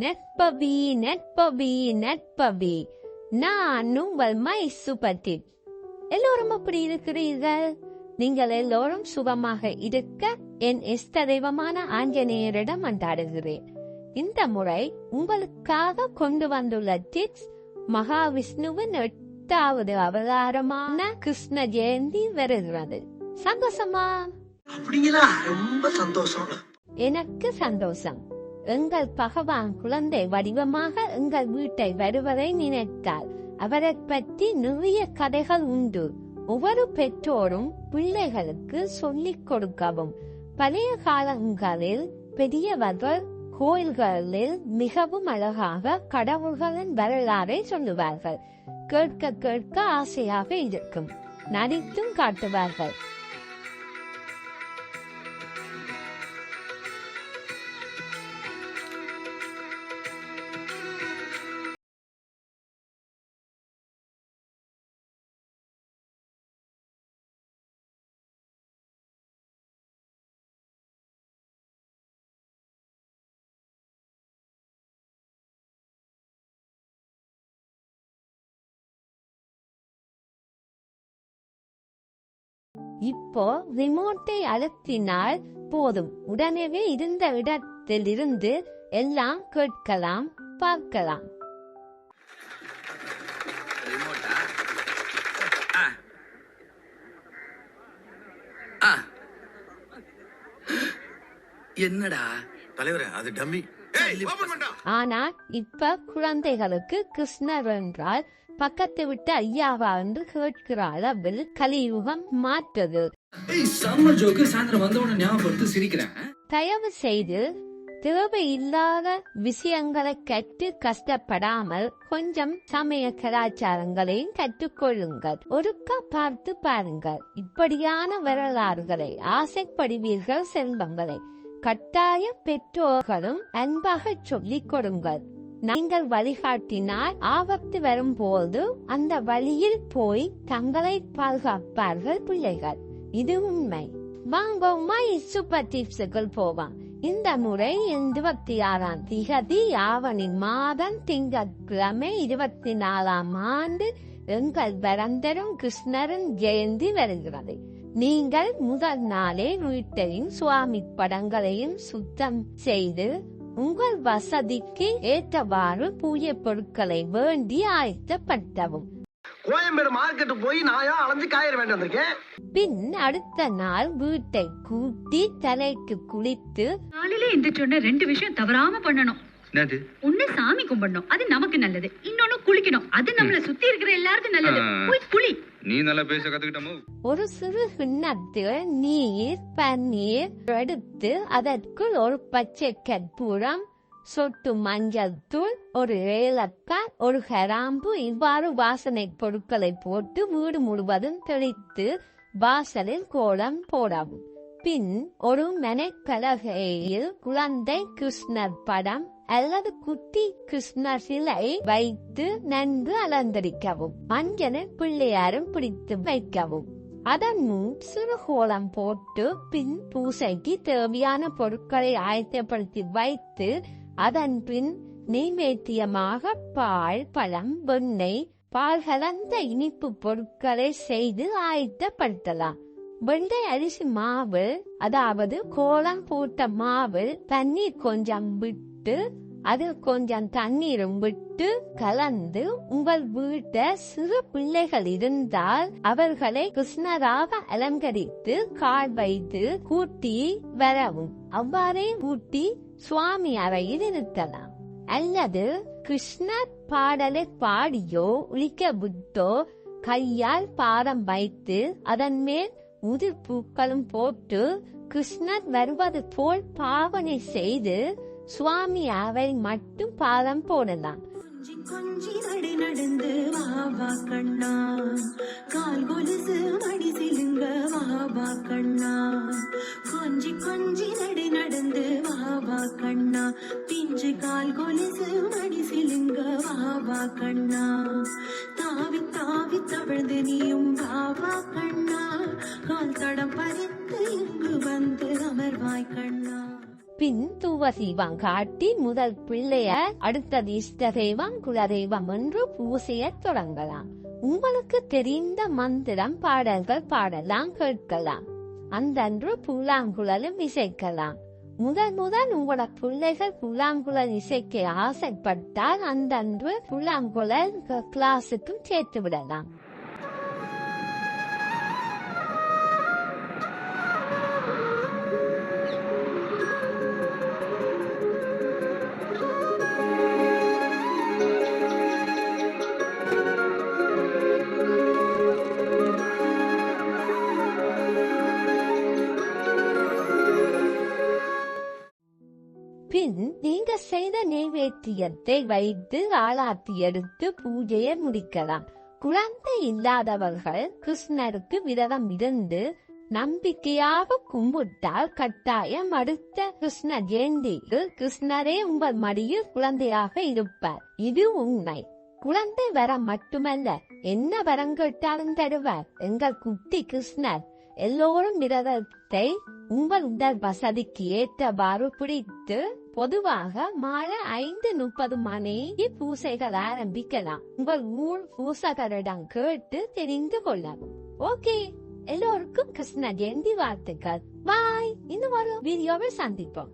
நெற்பவி நெற்பவி நெற்பவி நான் உங்கள் மை சுபத்தி எல்லோரும் அப்படி இருக்கிறீர்கள்? நீங்கள் எல்லோரும் சுகமாக இருக்க என் இஷ்ட தெய்வமான ஆஞ்சநேயரிடம் அன்றாடுகிறேன். இந்த முறை உங்களுக்காக கொண்டு வந்துள்ள டிப்ஸ் மகாவிஷ்ணுவின் எட்டாவது அவதாரமான கிருஷ்ண ஜெயந்தி வருகிறது. சந்தோஷமா? அப்படிங்களா? ரொம்ப சந்தோஷம். எனக்கு சந்தோஷம். எங்கள் பகவான் குழந்தை வடிவமாக எங்கள் வீட்டை வருவதை நினைத்தார். அவரை பற்றி நிறைய கதைகள் உண்டு. ஒவ்வொரு பெற்றோரும் பிள்ளைகளுக்கு சொல்லிக் கொடுக்கவும். பழைய காலங்களில் பெரியவர்கள் கோயில்களில் மிகவும் அழகாக கடவுள்களின் வரலாறை சொல்லுவார்கள். கேட்க கேட்க ஆசையாக இருக்கும். நடித்தும் காட்டுவார்கள். இப்போ ரிமோட்டை அழுத்தினால் போதும். உடனே இருந்த இடத்திலிருந்து எல்லாம் கேட்கலாம் பார்க்கலாம். ரிமோட்டா ஆ. ஆ. என்னடா? தலைவரே அது டம்மி. ஆனா இப்ப குழந்தைகளுக்கு கிருஷ்ணர் என்றால் பக்கத்து விட்டு ஐயாவா என்று கேட்கிற அளவில் கலியுகம் மாற்றது. தயவு செய்து தேவையில்லாத விஷயங்களை கற்று கஷ்டப்படாமல் கொஞ்சம் சமய கலாச்சாரங்களையும் கற்றுக்கொள்ளுங்கள். ஒருக்கா பார்த்து பாருங்கள். இப்படியான வரலாறுகளை ஆசைப்படுவீர்கள் செல்வங்களை. கட்டாய பெற்றோர்களும் அன்பாக சொல்லிக் கொடுங்கள். நீங்கள் வழிகாட்டினால் ஆபத்து வரும்போது அந்த வழியில் போய் தங்களை பாதுகாப்பார்கள் பிள்ளைகள். இது உண்மை. வாங்க உமாய் சூப்பர் டிப்ஸுக்குள் போவான். இந்த முறை இருபத்தி ஆறாம் திகதி ஆவணி மாதம் திங்கட்கிழமை இருபத்தி நாலாம் ஆண்டு எங்கள் வரந்தரும் கிருஷ்ணரின் ஜெயந்தி வருகிறது. நீங்கள் முதல் நாளே வீட்டையும் சுவாமி படங்களையும் சுத்தம் செய்து உங்கள் வசதிக்கு ஏற்றவாறு பூஜை பொருட்களை வேண்டி ஆயத்தப்படுத்தவும் கோயம்பேடு மார்க்கெட்டு போய் நாயா அலைஞ்சு காயிற வேண்டி வந்திருக்கேன். பின் அடுத்த நாள் வீட்டை கூட்டி தலைக்கு குளித்து காலையில எந்திரிச்சோடனே ரெண்டு விஷயம் தவறாம பண்ணணும். என்னது? ஒண்ணு சாமி கும்பிடணும். அது நமக்கு நல்லது. இன்னொன்னு குளிக்கணும். அது நம்மள சுத்தி இருக்கிற எல்லாருக்கும் நல்லது. போய் குளி. நீ நல்லா பேச கத்துக்கிட்டமோ ஒரு சிறு கிண்ணத்தில் நீர் பன்னீர் எடுத்து அதற்குள் ஒரு பச்சை கற்பூரம் சொட்டு மஞ்சள் தூள் ஒரு ஏலக்காய் ஒரு கிராம்பு இவ்வாறு வாசனை பொருட்களை போட்டு வீடு முழுவதும் தெளித்து வாசலில் கோலம் போடவும். பின் ஒரு மெனக்கலகையில் குழந்தை கிருஷ்ணர் படம் அல்லது குட்டி கிருஷ்ணர் சிலை வைத்து நன்கு அலங்கரிக்கவும் மஞ்சனை பிள்ளையாரும் பிடித்து வைக்கவும். அதன் முன் சிறு கோலம் போட்டு பின் பூசைக்கு தேவையான பொருட்களை ஆயத்தப்படுத்தி வைத்து அதன் பின் நெய்வேத்தியமாக பால் பழம் வெண்ணெய் பால் கலந்த இனிப்பு பொருட்களை செய்து ஆயத்தப்படுத்தலாம். வெண்டை அரிசி மாவு அதாவது கோலம் போட்ட மாவு தண்ணீர் கொஞ்சம் விட்டு அதில் கொஞ்சம் தண்ணீரும் விட்டு கலந்து உங்கள் வீட்டை சிறு பிள்ளைகள் இருந்தால் அவர்களை கிருஷ்ணராக அலங்கரித்து கால் வைத்து கூட்டி வரவும். அவ்வாறே கூட்டி சுவாமி அறையில் இருக்கலாம் அல்லது கிருஷ்ணர் பாடலை பாடியோ உழிக்க விட்டோ கையால் பாரம் வைத்து அதன் மேல் உதிர் பூக்களும் போட்டு கிருஷ்ணர் வருவது போல் பாவனை செய்து சுவாமி அவை மட்டும் பாதம் போனதான் கொஞ்சி கொஞ்சி நடந்து வா கண்ணா. கால் கொலுசு மடி சிலுங்க வா கண்ணா. கொஞ்சி கொஞ்சி நடி நடந்து வா கண்ணா. பிஞ்சு கால் கொலுசு மடி சிலுங்க வா கண்ணா. தாவி தாவி தவழ்ந்து நீயும் வா கண்ணா. கால் தடம் பறித்து இங்கு வந்து அமர்வாய் கண்ணா. பின் தூவ தூப காட்டி முதல் பிள்ளைய அடுத்தது இஷ்ட தெய்வம் குலதெய்வம் என்று பூசைய தொடங்கலாம். உங்களுக்கு தெரிந்த மந்திரம் பாடல்கள் பாடலாம் கேட்கலாம். அந்தன்று புல்லாங்குழலும் இசைக்கலாம். முதல் முதல் உங்களோட பிள்ளைகள் புல்லாங்குழல் இசைக்க ஆசைப்பட்டால் அந்தன்று புல்லாங்குழல் கிளாஸுக்கும் சேர்த்து விடலாம். செய்த நைவேத்தியத்தை வைத்து ஆளாத்தி எடுத்து பூஜையை முடிக்கலாம். குழந்தை இல்லாதவர்கள் கிருஷ்ணருக்கு விரதம் இருந்து நம்பிக்கையாக கும்பிட்டால் கட்டாயம் அடுத்த கிருஷ்ண ஜெயந்திக்கு கிருஷ்ணரே உங்கள் மடியில் குழந்தையாக இருப்பார். இது உண்மை. குழந்தை வர மட்டுமல்ல என்ன வரம் கேட்டாலும் தருவார் எங்கள் குட்டி கிருஷ்ணர் எல்லோரும் விரதத்தை உங்கள் உடல் வசதிக்கு ஏற்றவாறு பிடித்து பொதுவாக மாலை ஐந்து முப்பது மணிக்கு பூசைகள் ஆரம்பிக்கலாம். உங்கள் ஊர் பூசகரிடம் கேட்டு தெரிந்து கொள்ளலாம் ஓகே. எல்லோருக்கும் கிருஷ்ண ஜெயந்தி வாழ்த்துக்கள். பாய். இன்னும் ஒரு வீடியோவில் சந்திப்போம்.